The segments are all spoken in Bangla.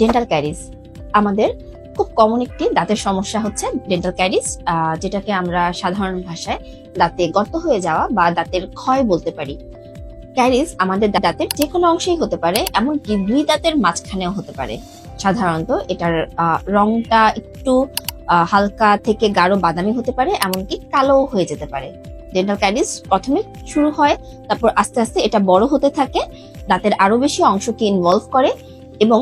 ডেন্টাল ক্যারিজ আমাদের খুব কমন একটি দাঁতের সমস্যা হচ্ছে ডেন্টাল ক্যারিজ যেটাকে আমরা সাধারণ ভাষায় দাঁতে গর্ত হয়ে যাওয়া বা দাঁতের ক্ষয় বলতে পারি। ক্যারিজ আমাদের দাঁতের যে কোনো অংশেই হতে পারে, এমনকি দুই দাঁতের মাঝখানেও হতে পারে। সাধারণত এটার রংটা একটু হালকা থেকে গাঢ় বাদামি হতে পারে, এমনকি কালো হয়ে যেতে পারে। ডেন্টাল ক্যারিজ প্রথমে শুরু হয়, তারপর আস্তে আস্তে এটা বড় হতে থাকে, দাঁতের আরও বেশি অংশকে ইনভলভ করে এবং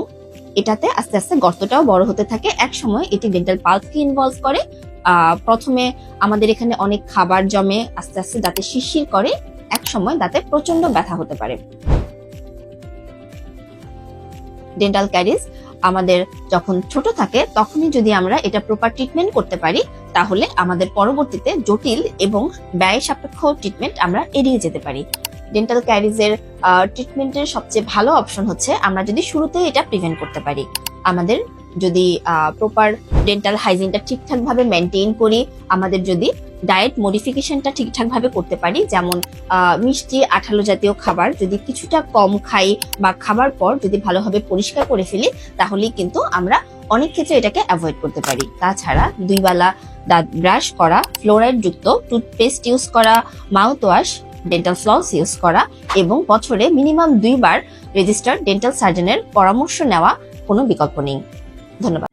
এটাতে আস্তে আস্তে গর্তটাও বড় হতে থাকে। এক সময় এটি ডেন্টাল পাল্পকে ইনভলভ করে। প্রথমে আমাদের এখানে অনেক খাবার জমে আস্তে আস্তে দাঁতে শিরশির করে। এক সময় দাঁতে প্রচণ্ড ব্যথা হতে পারে। ডেন্টাল ক্যারিজ আমাদের যখন ছোট থাকে, তখনই যদি আমরা এটা প্রপার ট্রিটমেন্ট করতে পারি, তাহলে আমাদের পরবর্তীতে জটিল এবং ব্যয় সাপেক্ষ ট্রিটমেন্ট আমরা এড়িয়ে যেতে পারি। ডেন্টাল ক্যারিজের ট্রিটমেন্টের সবচেয়ে ভালো অপশন হচ্ছে আমরা যদি শুরুতে এটা প্রিভেন্ট করতে পারি। আমাদের যদি প্রপার ডেন্টাল হাইজিনটা ঠিকঠাক ভাবে মেনটেন করি, আমাদের যদি ডায়েট মডিফিকেশনটা ঠিকঠাক ভাবে করতে পারি, যেমন মিষ্টি, আঠালো জাতীয় খাবার যদি কিছুটা কম খাই বা খাবার পর যদি ভালোভাবে পরিষ্কার করে ফেলি, তাহলেই কিন্তু আমরা অনেক ক্ষেত্রে এটাকে অ্যাভয়েড করতে পারি। তাছাড়া দুই বেলা দাঁত ব্রাশ করা ফ্লোরাইড যুক্ত টুথপেস্ট ইউজ করা mouth wash dental floss use করা এবং বছরে মিনিমাম দুইবার রেজিস্টার্ড ডেন্টাল সার্জনের পরামর্শ নেওয়া কোনো বিকল্প নেই। ধন্যবাদ।